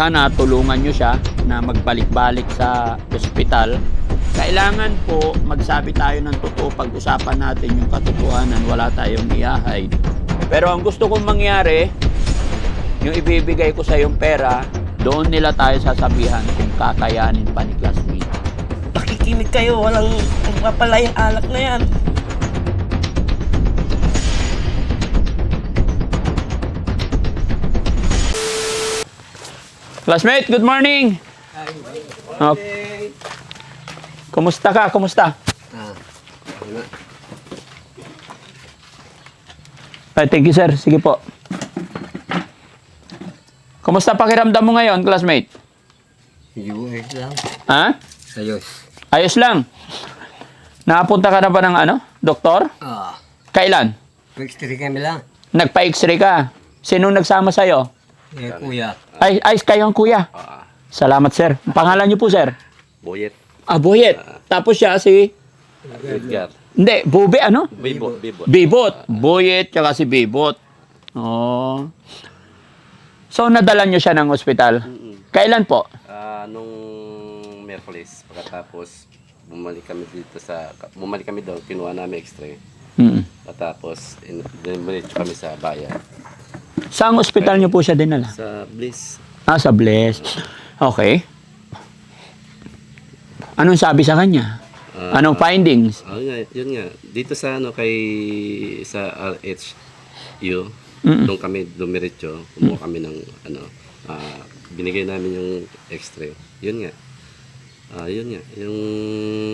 sana tulungan nyo siya na magbalik-balik sa ospital. Kailangan po magsabi tayo ng totoo pag-usapan natin yung katotohanan, wala tayong i-hide. Pero ang gusto kong mangyari, yung ibibigay ko sa yung pera, doon nila tayo sasabihan kung kakayanin pa ni classmate. Pakikinig kayo, walang mapalayang alak na yan. Classmate, good morning! Okay. Kumusta ka? Kumusta? Ah? Ay, thank you, sir. Sige po. Kumusta pakiramdam mo ngayon, classmate? US lang. Ha? Ayos. Ayos lang. Nakapunta ka na ba ng ano? Doktor? Ah, Kailan? pag-extra kami lang. Nagpa-x-ray ka. Sinong nagsama sa'yo? Eh, kuya. Ay, ay, kayo ang kuya. Salamat, sir. Ang Pangalan niyo po, sir? Boyet. Ah, Boyet. Tapos siya si... Edgar. Hindi, Bube, ano? Bibot. Bibot. Bibot. Boyet, tsaka si Bibot. Oh. So, nadala niyo siya ng ospital? Kailan po? Ah, nung Merkulis, pagkatapos bumalik kami dito sa bumalik kami doon, kinuha namin x-ray. Hmm. Pagkatapos in- diniretso kami sa bayan. Saan ospital niyo po siya dinala? Sa Bliss. Ah, sa Bless. Okay. Anong sabi sa kanya? Ah, Anong findings? ah, yun nga, yun nga. Dito sa ano kay sa RHU, Mm-mm. doon kami dumiretso, kumuha kami ng ano, ah, binigay namin yung x-ray. Yun nga. Ah, yun nga, yung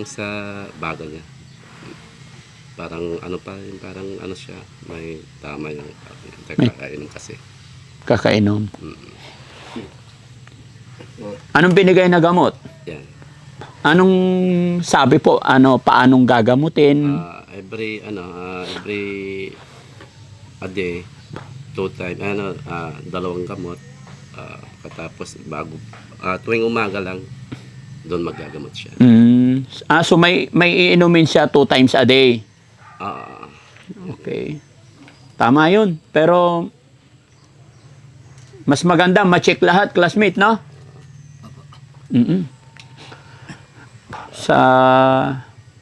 sa baga niya. Parang ano pa, yung parang ano siya, may tama yung kakainom kasi. Kakainom. Anong binigay na gamot? Yan. Anong sabi po? Ano, paanong gagamutin? Ah, every ano, ah, every a day, two time, ano, ah, dalawang gamot. Ah, katapos bago ah, tuwing umaga lang doon magagamot siya. Mm. Ah, so may, may iinumin siya two times a day. Ah, Okay. Tama yun. Pero, mas maganda, ma-check lahat, classmate, no? mm Sa,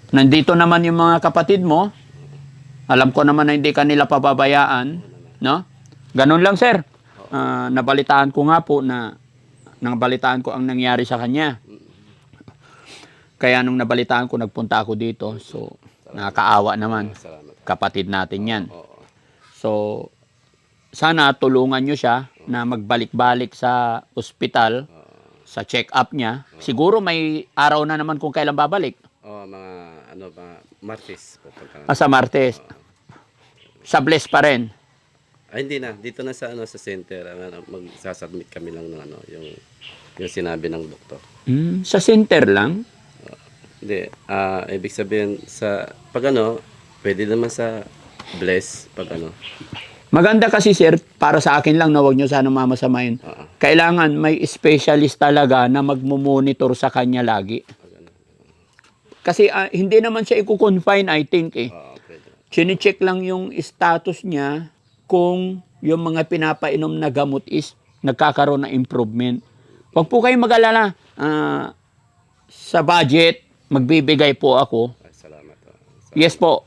nandito naman yung mga kapatid mo. Alam ko naman na hindi ka nila pababayaan, no? Ganun lang, sir. Ah, nabalitaan ko nga po na, nabalitaan ko ang nangyari sa kanya. Kaya nung nabalitaan ko, nagpunta ako dito. So, nakakaawa naman salamat. kapatid natin yan. Oo. So, sana tulungan nyo siya na magbalik-balik sa ospital, sa check-up niya. Siguro may araw na naman kung kailan babalik. Oh, mga ano ba, Martes pupunta Ah, na. sa Martes. Sa Bless pa rin. Ay, hindi na, dito na sa ano sa center, ano, magsasubmit kami lang ng ano, yung yung sinabi ng doktor. Hmm, sa center lang. Hindi, ah ibig sabihin sa pag ano, pwede naman sa bless pag ano. Maganda kasi sir, para sa akin lang na wag nyo sana mamasamayin. Oo. Kailangan may specialist talaga na magmumonitor sa kanya lagi. Kasi ah, hindi naman siya i-confine, I think eh. Oo, pwede. Chine-check lang yung status niya kung yung mga pinapainom na gamot is nagkakaroon ng improvement. Huwag po kayong mag-alala. Ah, sa budget, magbibigay po ako. Salamat. oh. Sa- Yes po,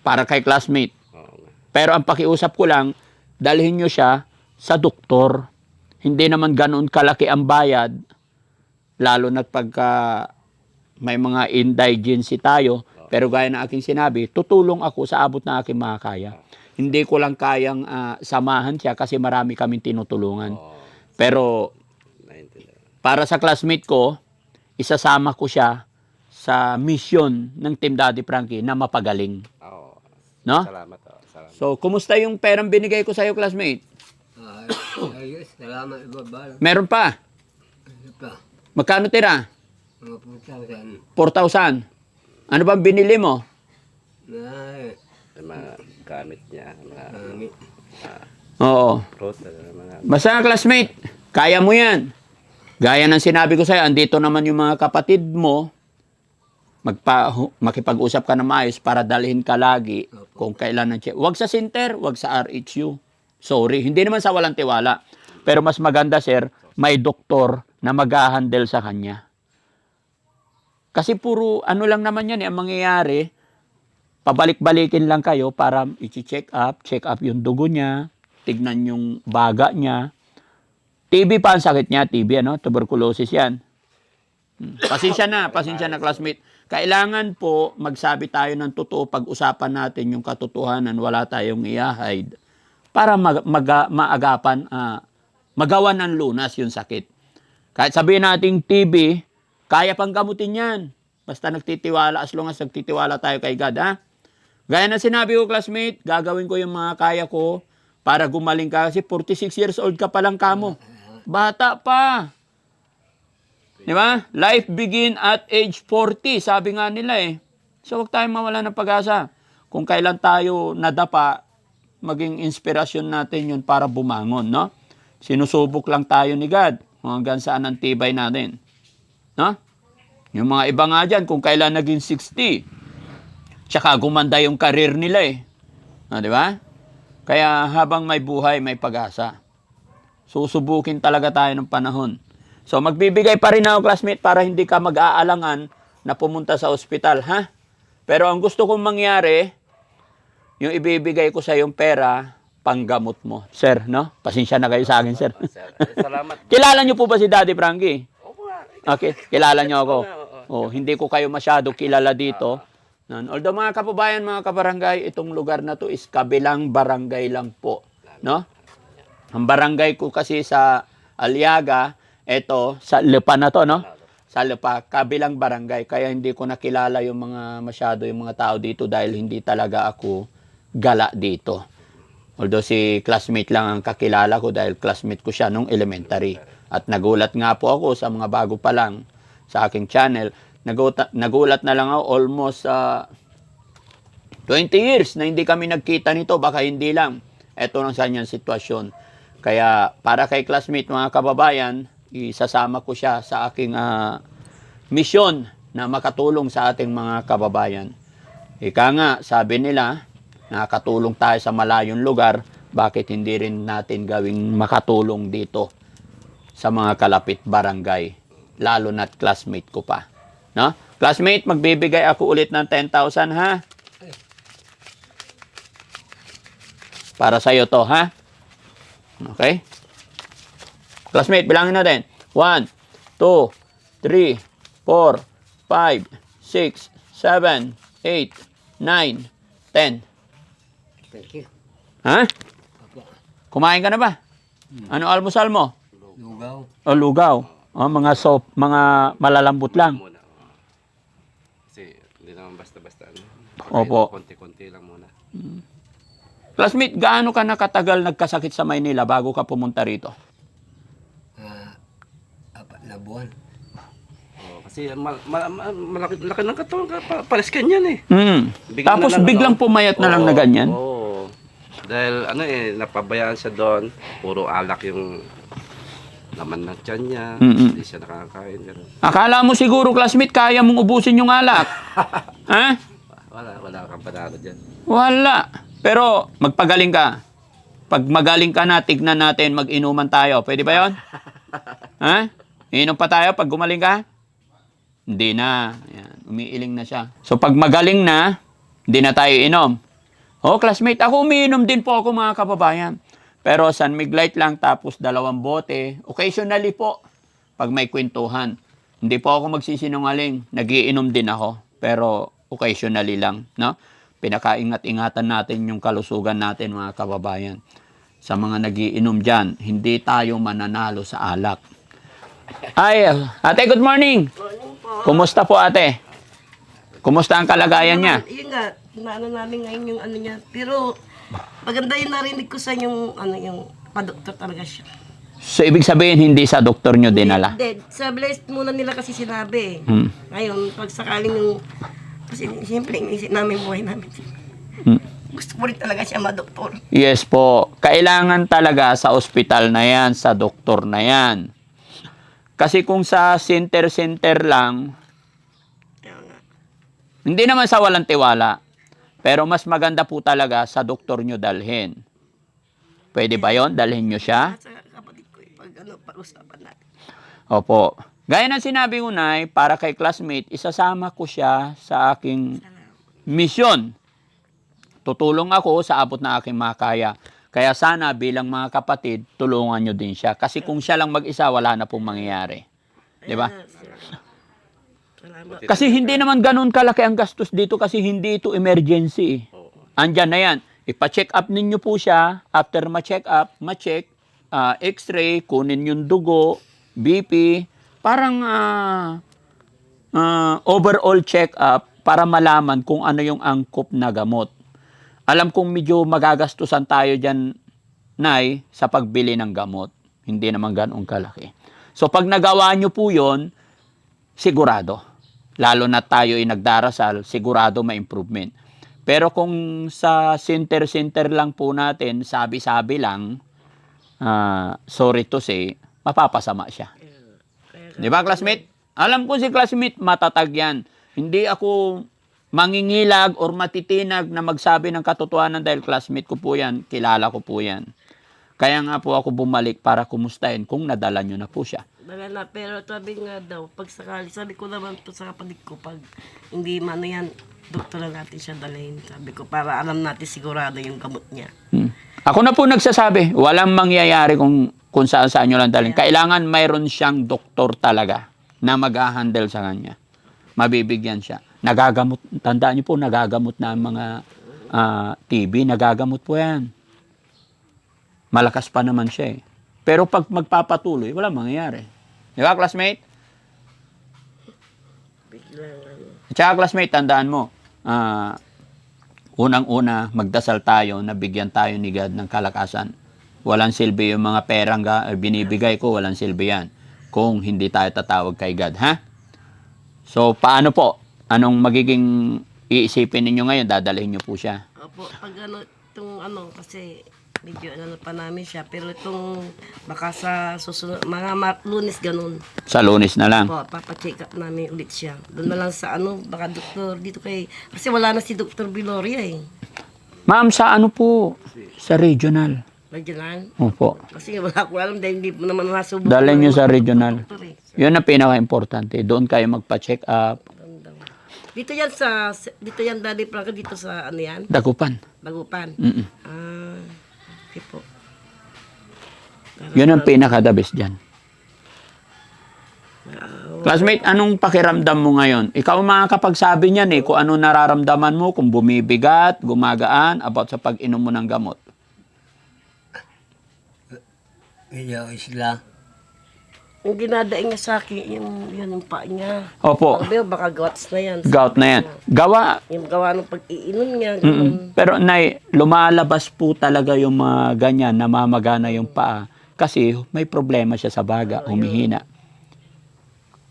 para kay classmate. Oo. Pero ang pakiusap ko lang, dalhin nyo siya sa doktor. Hindi naman ganoon kalaki ang bayad, lalo na pagka may mga indigency tayo. Pero gaya ng aking sinabi, tutulong ako sa abot na aking makakaya. Hindi ko lang kayang ah, samahan siya kasi marami kaming tinutulungan. Pero para sa classmate ko, isasama ko siya sa mission ng Team Daddy Frankie na mapagaling. Oo. No? Salamat. Oh. Salamat. So, kumusta yung perang binigay ko sa'yo, classmate? Ah, ayos. Salamat, ibabal. Meron pa. Ano pa? Magkano tira? Mga punta sa 4,000. Ano bang binili mo? na Yung mga gamit niya, mga kami. Oo. fruit, ano, mga Basta classmate, kaya mo yan. Gaya ng sinabi ko sa'yo, andito naman yung mga kapatid mo. Magpa, makipag-usap ka na maayos para dalhin ka lagi kung kailan ng check. Huwag sa center, huwag sa RHU. Sorry, hindi naman sa walang tiwala. Pero mas maganda, sir, may doktor na mag-handle sa kanya. Kasi puro ano lang naman yan eh, ang mangyayari, pabalik-balikin lang kayo para i-check up, check up yung dugo niya, tignan yung baga niya. TB pa ang sakit niya, TB ano, tuberculosis yan. Hmm. Pasensya na, pasensya na classmate. Kailangan po magsabi tayo ng totoo pag-usapan natin yung katotohanan, wala tayong i-hide para mag, maga- maagapan, ah, magawan ng lunas yung sakit. Kahit sabihin nating TB, kaya pang gamutin yan. Basta nagtitiwala, as long as nagtitiwala tayo kay God, ha? Gaya na sinabi ko, classmate, gagawin ko yung mga kaya ko para gumaling ka. Kasi 46 years old ka pa lang kamo. Bata pa. Di ba? Life begin at age 40, sabi nga nila eh. So, huwag tayong mawala ng pag-asa. Kung kailan tayo nadapa, maging inspirasyon natin yun para bumangon, no? Sinusubok lang tayo ni God hanggang saan ang tibay natin. No? Yung mga iba nga dyan, kung kailan naging 60, tsaka gumanda yung karir nila eh. Ah, di ba? Kaya habang may buhay, may pag-asa. Susubukin talaga tayo ng panahon. So magbibigay pa rin ako, classmate, para hindi ka mag-aalangan na pumunta sa ospital, ha? Pero ang gusto kong mangyari, yung ibibigay ko sa yung pera, panggamot mo. Sir, no? Pasensya na kayo sa akin, sir. Sir, eh, salamat. Kilala niyo po ba si Daddy Frankie? Okay, kilala niyo ako. Oh, hindi ko kayo masyado kilala dito. Nan- Although mga kababayan, mga kabarangay, itong lugar na to is kabilang barangay lang po, no? Ang barangay ko kasi sa Aliaga, eto sa Lepa na to, no? Sa Lepa, kabilang barangay. Kaya hindi ko nakilala yung mga masyado yung mga tao dito dahil hindi talaga ako gala dito. Although si classmate lang ang kakilala ko dahil classmate ko siya nung elementary. At nagulat nga po ako sa mga bago pa lang sa aking channel. Nagulat, nagulat na lang ako almost ah, 20 years na hindi kami nagkita nito. Baka hindi lang. Ito lang sa kanyang sitwasyon. Kaya para kay classmate mga kababayan, isasama ko siya sa aking ah, misyon na makatulong sa ating mga kababayan. Ika nga, sabi nila, nakatulong tayo sa malayong lugar, bakit hindi rin natin gawing makatulong dito sa mga kalapit barangay, lalo na't classmate ko pa. No? Classmate, magbibigay ako ulit ng 10,000 ha? Para sa'yo to, ha? Okay? Classmate, bilangin natin. 1, 2, 3, 4, 5, 6, 7, 8, 9, 10. Thank you. Ha? Kumain ka na ba? Ano almusal mo? Lugaw. O lugaw? O mga soap, mga malalambot lang. Muna. Kasi hindi naman basta-basta. Ano. Opo. Konti-konti lang muna. Classmate, gaano ka nakatagal nagkasakit sa Maynila bago ka pumunta rito? Buwan. Oo, kasi mal, mal, mal, malaki, laki ng katawan ka. Pa, pares ka niyan eh. Hmm. Bigla Tapos na lang, biglang ano? pumayat na lang Oo, na ganyan? Oo. Dahil ano eh, napabayaan siya doon. Puro alak yung laman ng tiyan niya. Mm-mm. Hindi siya nakakain. Ganun. Akala mo siguro, classmate, kaya mong ubusin yung alak. ha? Wala, wala kang panalo dyan. Wala. Pero magpagaling ka. Pag magaling ka na, tignan natin, mag-inuman tayo. Pwede ba yon? ha? Inom pa tayo pag gumaling ka? Hindi na. Ayan, umiiling na siya. So pag magaling na, hindi na tayo inom. Oh, classmate, ako umiinom din po ako mga kababayan. Pero San Miglite lang tapos dalawang bote. Occasionally po, pag may kwentuhan. Hindi po ako magsisinungaling. Nagiinom din ako. Pero occasionally lang. No? Pinakaingat-ingatan natin yung kalusugan natin mga kababayan. Sa mga nagiinom dyan, hindi tayo mananalo sa alak. Ay, ate, good morning. Morning po. Kumusta po ate? Kumusta ang kalagayan niya? Yun nga, inaano namin ngayon yung ano niya. Pero maganda yung narinig ko sa yung ano yung padoktor talaga siya. So, ibig sabihin, hindi sa doktor nyo dinala? Dead. Sa blessed muna nila kasi sinabi. Hmm. Ngayon, pag sakaling yung... Kasi siyempre, iniisip namin buhay namin. Hmm. Gusto ko rin talaga siya madoktor. Yes po. Kailangan talaga sa ospital na yan, sa doktor na yan. Kasi kung sa center-center lang, hindi naman sa walang tiwala. Pero mas maganda po talaga sa doktor nyo dalhin. Pwede ba yon Dalhin nyo siya? Sa kapatid ko, pag ano, pag-usapan natin. Opo. Gaya ng sinabi ko, Nay, para kay classmate, isasama ko siya sa aking misyon. Tutulong ako sa abot na aking makaya. Kaya sana bilang mga kapatid, tulungan nyo din siya. Kasi kung siya lang mag-isa, wala na pong mangyayari. Di ba? Kasi hindi naman ganun kalaki ang gastos dito kasi hindi ito emergency. eh. Andyan na yan. Ipa-check up ninyo po siya. After ma-check up, ma-check, ah, x-ray, kunin yung dugo, BP, parang ah, ah, overall check up para malaman kung ano yung angkop na gamot. Alam kong medyo magagastusan tayo dyan, Nay, sa pagbili ng gamot. Hindi naman ganun kalaki. So pag nagawa nyo po yon sigurado. Lalo na tayo ay nagdarasal, sigurado may improvement. Pero kung sa center-center lang po natin, sabi-sabi lang, ah, sorry to say, mapapasama siya. Di ba, classmate? Alam ko si classmate, matatag yan. Hindi ako mangingilag or matitinag na magsabi ng katotohanan dahil classmate ko po yan, kilala ko po yan. Kaya nga po ako bumalik para kumustahin kung nadala nyo na po siya. Wala na, pero sabi nga daw, pag sakali, sabi ko naman to sa kapatid ko, pag hindi man yan, doktor na natin siya dalhin. Sabi ko, para alam natin sigurado yung gamot niya. Hmm. Ako na po nagsasabi, walang mangyayari kung kung saan saan nyo lang dalhin. Kailangan mayroon siyang doktor talaga na mag-handle sa kanya. Mabibigyan siya. Nagagamot, tandaan niyo po, nagagamot na ang mga ah, TB, nagagamot po yan. Malakas pa naman siya eh. Pero pag magpapatuloy, walang mangyayari. Di ba, classmate? At saka classmate, tandaan mo, ah, unang-una, magdasal tayo na bigyan tayo ni God ng kalakasan. Walang silbi yung mga perang ga, eh, binibigay ko, walang silbi yan. Kung hindi tayo tatawag kay God, ha? So, paano po? Anong magiging iisipin ninyo ngayon? Dadalhin nyo po siya. Opo, pag ano, itong ano, kasi medyo ano pa namin siya, pero itong baka sa susunod, mga Mar- lunes ganun. Sa lunes na lang. Po, papacheck up namin ulit siya. Doon na lang sa ano, baka doktor, dito kay, kasi wala na si Dr. Biloria eh. Ma'am, sa ano po? Sa regional. Regional. Opo. Kasi wala ko alam dahil hindi naman nasubukan. Dalhin nyo sa regional. Eh. Yun ang pinaka-importante. Doon kayo magpa-check up. Dito yan sa, dito yan Daddy Franco, dito sa ano yan, Dagupan. Bagupan. Mm-mm. Ah, okay po. Yun ang pinaka-the best dyan. Ah, Classmate, anong pakiramdam mo ngayon? Ikaw ang makakapagsabi niyan eh, kung ano nararamdaman mo, kung bumibigat, gumagaan, about sa pag-inom mo ng gamot. Medyo isla. Yung dinadaing niya sa akin, yung, yun yung pa niya. Opo, Sabi ko, baka gawats na yan. gout na yan. Gawa, Yung gawa ng pag-iinom niya, Mm-mm. pero nay, lumalabas po talaga yung mga ganyan, namamagana yung paa. Kasi may problema siya sa baga, humihina.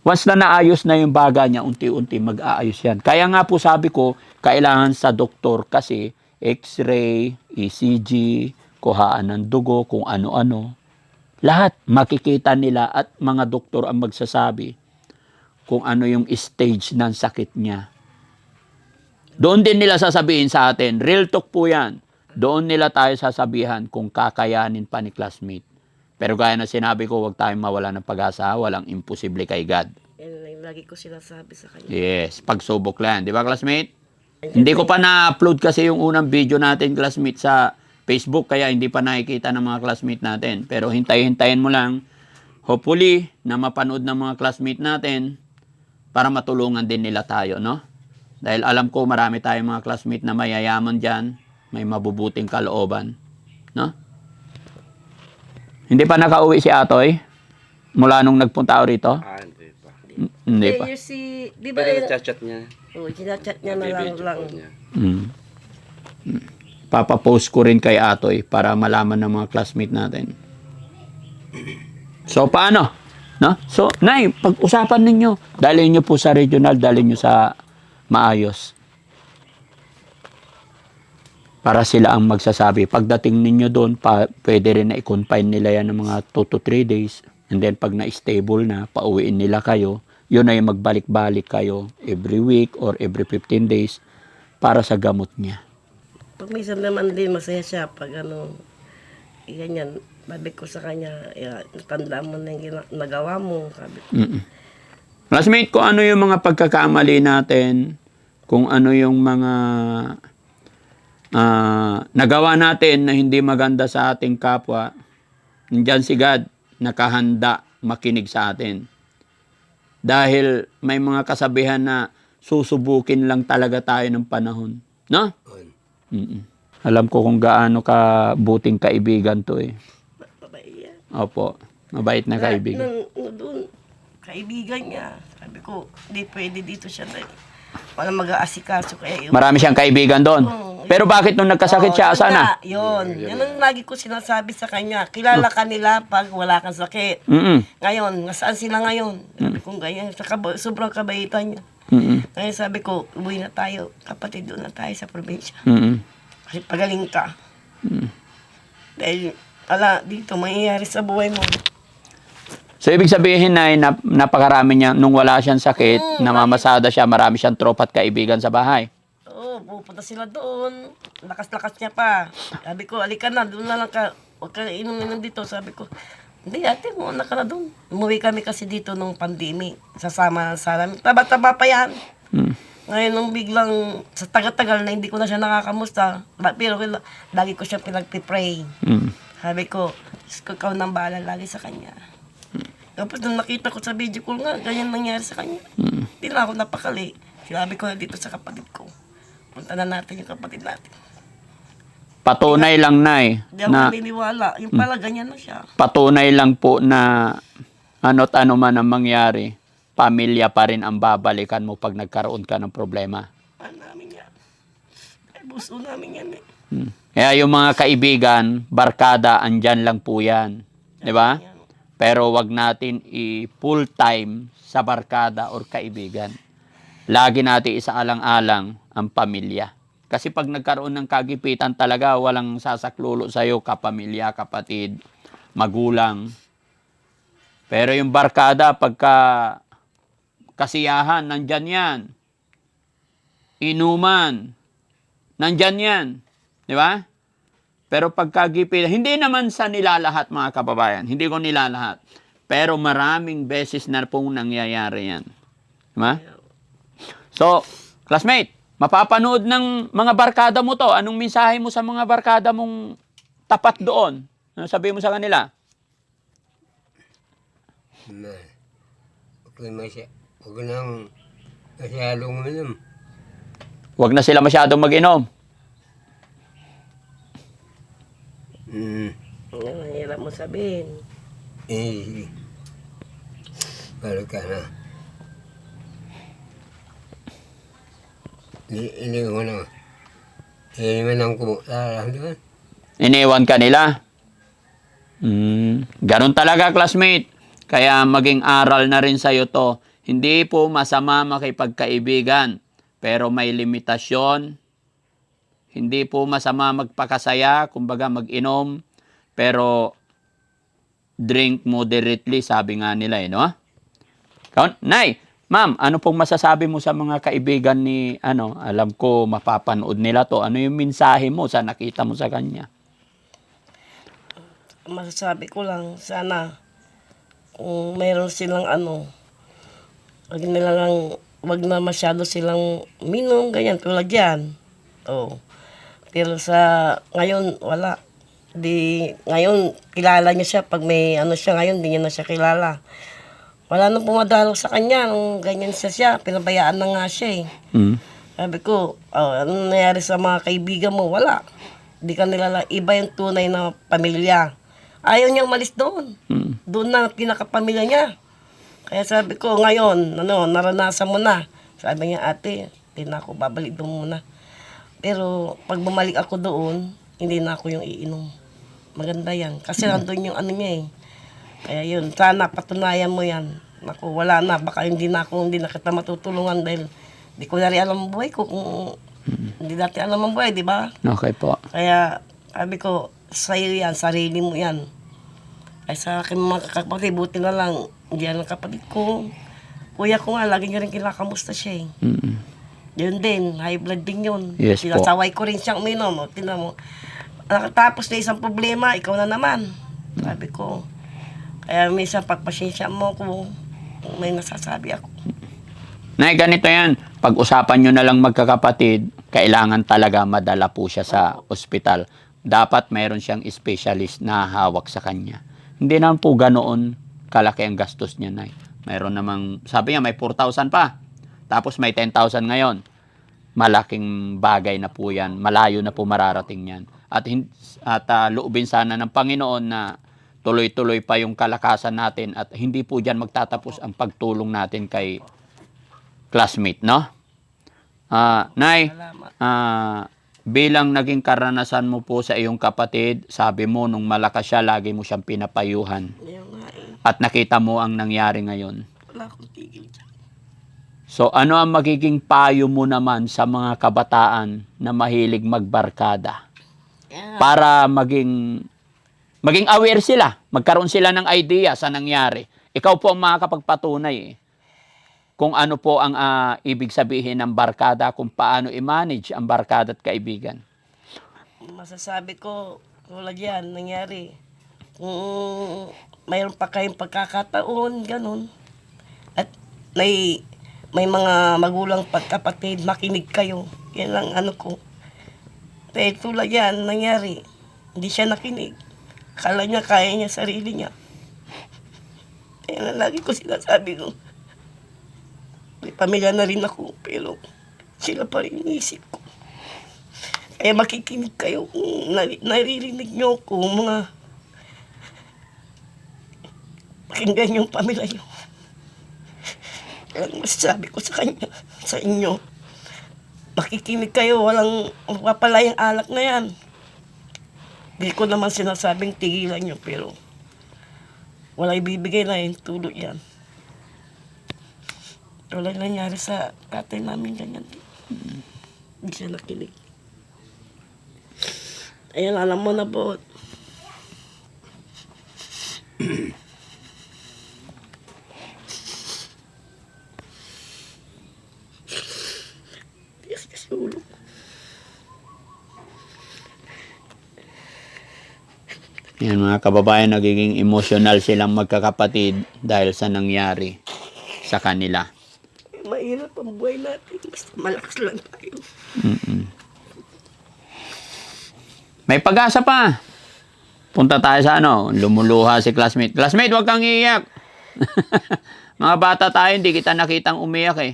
Once na naayos na yung baga niya, unti-unti mag-aayos yan. Kaya nga po sabi ko, kailangan sa doktor kasi x-ray, ECG, kuhaan ng dugo, kung ano-ano. Lahat makikita nila at mga doktor ang magsasabi kung ano yung stage ng sakit niya. Doon din nila sasabihin sa atin, real talk po yan. Doon nila tayo sasabihan kung kakayanin pa ni classmate. Pero gaya na sinabi ko, huwag tayong mawala ng pag-asa, walang imposible kay God. Yan lagi ko sila sabi sa kanya. Yes, pagsubok lang. Di ba, classmate? Hindi ko pa na-upload kasi yung unang video natin, classmate, sa Facebook, kaya hindi pa nakikita ng mga classmate natin. Pero hintay-hintayin mo lang. Hopefully, na mapanood ng mga classmate natin para matulungan din nila tayo, no? Dahil alam ko marami tayong mga classmate na mayayaman dyan, may mabubuting kalooban, no? Hindi pa nakauwi si Atoy mula nung nagpunta ako rito? Ah, hindi pa. Hindi pa. Eh, yung si, di ba, Pero chat-chat niya. oh, sinachat niya na lang lang. Mm. Mm. Papapost ko rin kay Atoy para malaman ng mga classmate natin. So, paano? No? So, Nay, pag-usapan ninyo. Dalhin nyo po sa regional, dalhin nyo sa maayos. Para sila ang magsasabi. Pagdating ninyo doon, pa, pwede rin na i-confine nila yan ng mga 2 to 3 days. And then, pag na-stable na, pauwiin nila kayo. Yun ay magbalik-balik kayo every week or every 15 days para sa gamot niya. Pag minsan naman din masaya siya pag ano, ganyan, Sabi ko sa kanya, yeah, tandaan mo na yung gina- nagawa mo. Sabi ko, Mm-mm. Classmate, kung ano yung mga pagkakamali natin, kung ano yung mga ah, nagawa natin na hindi maganda sa ating kapwa, nandyan si God, nakahanda makinig sa atin. Dahil may mga kasabihan na susubukin lang talaga tayo ng panahon. No? Mm-mm. Alam ko kung gaano ka buting kaibigan to eh. yan. Opo. Mabait na kaibigan. Nung, nung doon, kaibigan niya. Sabi ko, hindi pwede dito siya dahil wala mag-aasikaso. Kaya yun. Marami siyang kaibigan doon. Oo. Pero bakit nung nagkasakit siya, Oo, asa yun na? Yun. Yan ang lagi ko sinasabi sa kanya. Kilala ka nila pag wala kang sakit. Mm-mm. Ngayon, nasaan sila ngayon? Sabi ko, ganyan. Sa kaba- sobrang kabaitan niya. Mm-mm. Ngayon sabi ko, uwi na tayo. Kapatid, doon na tayo sa probinsya. Mm-mm. Kasi pagaling ka. Dahil, ala, dito, mangyayari sa buhay mo. So, ibig sabihin na nap- napakarami niya, nung wala siyang sakit, namamasada siya, marami siyang tropa at kaibigan sa bahay. Oo, pupunta sila doon. Lakas-lakas niya pa. Sabi ko, alika na, doon na lang ka. Huwag ka inom-inom dito. Sabi ko, hindi ate, muna ka na doon. Umuwi kami kasi dito nung pandemic. Sasama sa namin. Taba-taba pa yan. Mm. Ngayon, nung biglang, sa tagal-tagal na hindi ko na siya nakakamusta, pero lagi ko siya pinagpipray. Mm. Sabi ko, Diyos ko, ikaw nang bahala lagi sa kanya. Tapos nung nakita ko sa video call nga, ganyan nangyari sa kanya. Mm. Hindi na ako napakali. Sinabi ko na dito sa kapatid ko. Punta na natin yung kapatid natin. Patunay lang, Nay, Hindi ako na naniniwala. Yung pala, ganyan na siya. patunay lang po na ano't ano man ang mangyari, pamilya pa rin ang babalikan mo pag nagkaroon ka ng problema. Ano namin yan. Ay, buso namin yan eh. Mm. Kaya yung mga kaibigan, barkada, andyan lang po yan. Di ba? Pero wag natin i-full time sa barkada or kaibigan. Lagi natin isaalang-alang ang pamilya. Kasi pag nagkaroon ng kagipitan talaga, walang sasaklulo sa'yo, kapamilya, kapatid, magulang. Pero yung barkada, pagka kasiyahan, nandyan yan. Inuman, nandyan yan. Di ba? Pero pagkagipitan, hindi naman sa nilalahat mga kababayan, hindi ko nilalahat. Pero maraming beses na pong nangyayari yan. Di ba? So, classmate, mapapanood ng mga barkada mo to. Anong mensahe mo sa mga barkada mong tapat doon? Ano sabi mo sa kanila? Na. Huwag na masya. Huwag nang masyadong uminom. Huwag na sila masyadong mag-inom. Hmm. Yan ang hirap mo sabihin. Eh. Balik ka na. Hindi ko na. Hindi naman ang kumukta lang doon. Iniwan ka nila. Mm, ganun talaga, classmate. Kaya maging aral na rin sa'yo to. Hindi po masama makipagkaibigan, pero may limitasyon. Hindi po masama magpakasaya, kumbaga mag-inom, pero drink moderately, sabi nga nila eh, no? Nay, ma'am, ano pong masasabi mo sa mga kaibigan ni, ano, alam ko mapapanood nila to. Ano yung mensahe mo sa nakita mo sa kanya? Masasabi ko lang, sana, kung mayroon silang ano, wag nila lang, wag na masyado silang minom, ganyan, tulad yan. Oh. Pero sa, ngayon, wala. Di, ngayon, kilala niya siya. Pag may ano siya ngayon, di niya na siya kilala. Wala nang pumadalo sa kanya. Nung ganyan siya siya, pinabayaan na nga siya eh. Mm. Sabi ko, oh, ano nangyari sa mga kaibigan mo? Wala. Di ka nila, iba yung tunay na pamilya. Ayaw niya umalis doon. Mm. Doon na pinakapamilya niya. Kaya sabi ko, ngayon, ano, naranasan mo na. Sabi niya, ate, hindi na ako babalik doon muna. Pero pag bumalik ako doon, hindi na ako yung iinom. Maganda yan. Kasi nandun yung ano niya eh. Kaya yun, sana patunayan mo yan. Naku, wala na. Baka hindi na ako, hindi na kita matutulungan dahil di ko na rin alam ang buhay ko kung hindi natin alam ang buhay, di ba? Okay po. Kaya sabi ko, sa'yo yan, sarili mo yan. Ay sa akin mga kapatid, buti na lang, hindi yan ang kapatid ko. Kuya ko nga, lagi niya rin kinakamusta siya eh. Mm. Yun din, high blood din yun. Yes po. Sinasaway ko rin siyang uminom. Tinan mo. Nakatapos na isang problema, ikaw na naman. Sabi ko, kaya minsan pagpasensya mo kung may nasasabi ako. Nay, ganito yan. Pag-usapan nyo na lang magkakapatid, kailangan talaga madala po siya sa ospital. Dapat mayroon siyang specialist na hawak sa kanya. Hindi naman po ganoon kalaki ang gastos niya, Nay. Mayroon namang, sabi niya may 4,000 pa. Tapos may 10,000 ngayon. Malaking bagay na po yan. Malayo na po mararating yan. At, at ah, loobin sana ng Panginoon na tuloy-tuloy pa yung kalakasan natin at hindi po dyan magtatapos ang pagtulong natin kay classmate, no? Ah, Nay, ah, bilang naging karanasan mo po sa iyong kapatid, sabi mo nung malakas siya, lagi mo siyang pinapayuhan. Eh. At nakita mo ang nangyari ngayon. Wala akong tigil dyan. So ano ang magiging payo mo naman sa mga kabataan na mahilig magbarkada? Para maging maging aware sila, magkaroon sila ng idea sa nangyari. Ikaw po ang makakapagpatunay eh. Kung ano po ang ah, ibig sabihin ng barkada, kung paano i-manage ang barkada at kaibigan. masasabi ko, tulad yan, nangyari. Kung mayroon pa kayong pagkakataon, ganun. At may, may mga magulang pagkapatid, makinig kayo. Yan ang ano ko. Dahil tulad yan, nangyari. Hindi siya nakinig. Akala niya kaya niya sarili niya. Yan ang lagi ko sinasabi ko. May pamilya na rin ako, pero sila pa rin inisip ko. Kaya makikinig kayo kung nari- naririnig nyo kung mga pakinggan yung pamilya nyo. Kaya ang masasabi ko sa kanya, sa inyo, makikinig kayo, walang mapapalayang alak na yan. Hindi ko naman sinasabing tigilan nyo, pero wala ibibigay na yung tulog yan. Wala nangyari sa tatay namin ganyan. Hindi siya nakinig. Ayun, alam mo na po. Tigas kasi ulo. ko. Yan mga kababayan, nagiging emotional silang magkakapatid dahil sa nangyari sa kanila. Mahirap ang buhay natin. Basta malakas lang tayo. Mm-mm. May pag-asa pa. Punta tayo sa ano, lumuluha si classmate. Classmate, huwag kang iiyak. Mga bata tayo, hindi kita nakitang umiyak eh.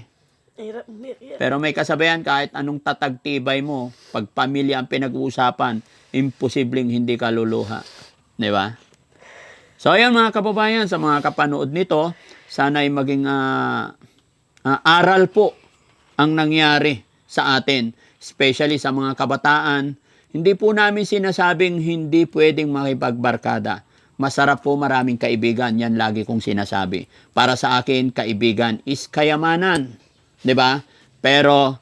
Mahirap umiyak yan. Pero may kasabayan kahit anong tatagtibay mo, pag pamilya ang pinag-uusapan, imposibleng hindi ka luluha. Di ba? So ayun mga kababayan, sa mga kapanood nito, sana ay maging ah, ah, aral po ang nangyari sa atin, especially sa mga kabataan. Hindi po namin sinasabing hindi pwedeng makipagbarkada. Masarap po maraming kaibigan, yan lagi kong sinasabi. Para sa akin, kaibigan is kayamanan. 'di ba? Pero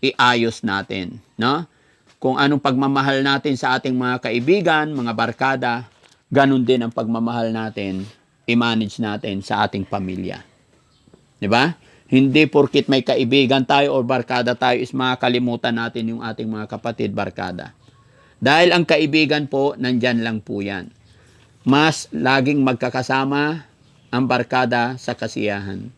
iayos natin, no? Kung anong pagmamahal natin sa ating mga kaibigan, mga barkada, ganun din ang pagmamahal natin, i-manage natin sa ating pamilya. 'Di ba? Hindi porkit may kaibigan tayo o barkada tayo is makakalimutan natin yung ating mga kapatid barkada. Dahil ang kaibigan po, nandyan lang po yan. Mas laging magkakasama ang barkada sa kasiyahan.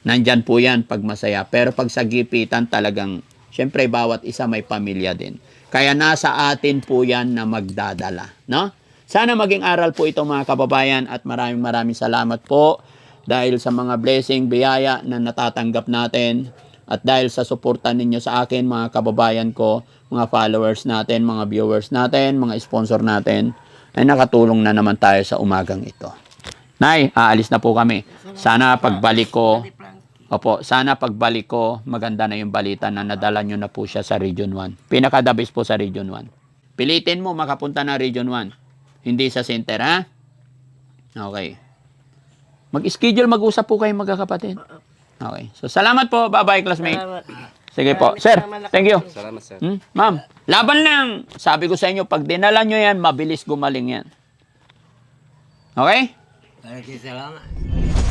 Nandyan po yan pag masaya. Pero pag sa gipitan talagang, syempre bawat isa may pamilya din. Kaya nasa atin po yan na magdadala. No? Sana maging aral po ito mga kababayan at maraming maraming salamat po dahil sa mga blessing, biyaya na natatanggap natin at dahil sa suporta ninyo sa akin mga kababayan ko, mga followers natin, mga viewers natin, mga sponsor natin, ay nakatulong na naman tayo sa umagang ito. Nay, aalis na po kami. Sana pagbalik ko, Opo, sana pagbalik ko, maganda na yung balita na nadala nyo na po siya sa Region 1. Pinaka-the best po sa Region 1. Pilitin mo makapunta na Region 1. Hindi sa center, ha? Okay. Mag-schedule, mag-usap po kayo magkakapatid. Okay. So, salamat po. Bye-bye, classmate. Salamat. Sige po. Sir, salamat. thank you. Salamat, sir. Hmm? Ma'am, laban lang. Sabi ko sa inyo, pag dinala nyo yan, mabilis gumaling yan. Okay? Maraming salamat.